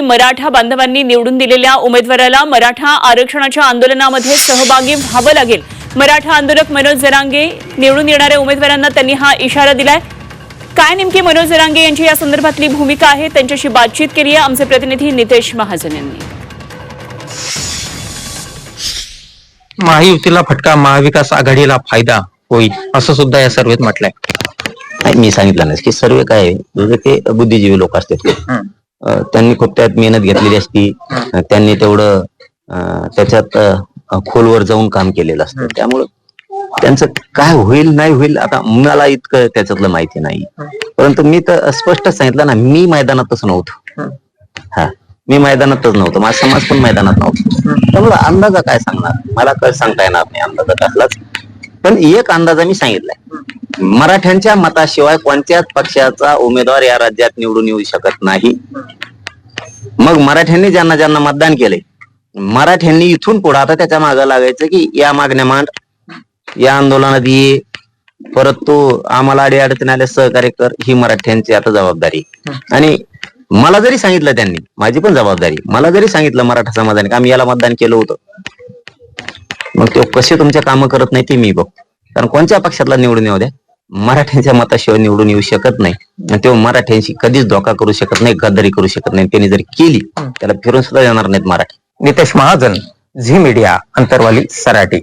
मराठा बांधवांनी निवडून दिलेल्या उमेदवाराला मराठा आरक्षणाच्या आंदोलनामध्ये सहभागी व्हावं लागेल. मराठा आंदोलक मनोज जरांगे निवडून येणाऱ्या उमेदवारांना त्यांनी हा इशारा दिलाय. काय नेमकी मनोज जरांगे यांची या संदर्भातली भूमिका आहे? त्यांच्याशी बातचीत केली आहे आमचे प्रतिनिधी नितेश महाजन यांनी. महायुतीला फटका महाविकास आघाडीला फायदा होईल असं सुद्धा या सर्वेत म्हटलंय. मी सांगितलं ना की सर्व काय आहे, ते बुद्धिजीवी लोक असतात त्यांनी खूप त्यात मेहनत घेतलेली असती. त्यांनी तेवढं त्याच्यात खोलवर जाऊन काम केलेलं असतं. त्यामुळं त्यांचं काय होईल नाही होईल आता मला इतकं त्याच्यातलं माहिती नाही. परंतु मी तर स्पष्ट सांगितलं ना मी मैदानातच नव्हतो. हा मी मैदानातच नव्हतो. माझा समाज पण मैदानात नव्हतो. त्यामुळे अंदाजा काय सांगणार? मला काय सांगता येणार नाही अंदाजा कसलाच. पण एक अंदाजा मी सांगितलाय. मराठ्यांच्या मताशिवाय कोणत्याच पक्षाचा उमेदवार या राज्यात निवडून येऊ शकत नाही. मग मराठ्यांनी ज्यांना ज्यांना मतदान केले मराठ्यांनी इथून पुढे आता त्याच्यामागे लागायचं की या मागण्या मांड या आंदोलनात ये परत तो आम्हाला अडी अडचण आल्या सहकार्य कर ही मराठ्यांची आता जबाबदारी. आणि मला जरी सांगितलं त्यांनी माझी पण जबाबदारी मला जरी सांगितलं मराठा समाजाने आम्ही याला मतदान केलं होतं. मग ते कसे तुमचे कामं करत नाही ते मी बघ कारण कोणत्या पक्षातला निवडून येऊ द्या? मराठ्यांच्या मताशिवाय निवडून येऊ शकत नाही. आणि तो मराठ्यांशी कधीच धोका करू शकत नाही गद्दारी करू शकत नाही. त्यांनी जर केली त्याला फिरून सुद्धा येणार नाहीत Marathi. Nitesh Mahajan Zee media Antarwali Sarati.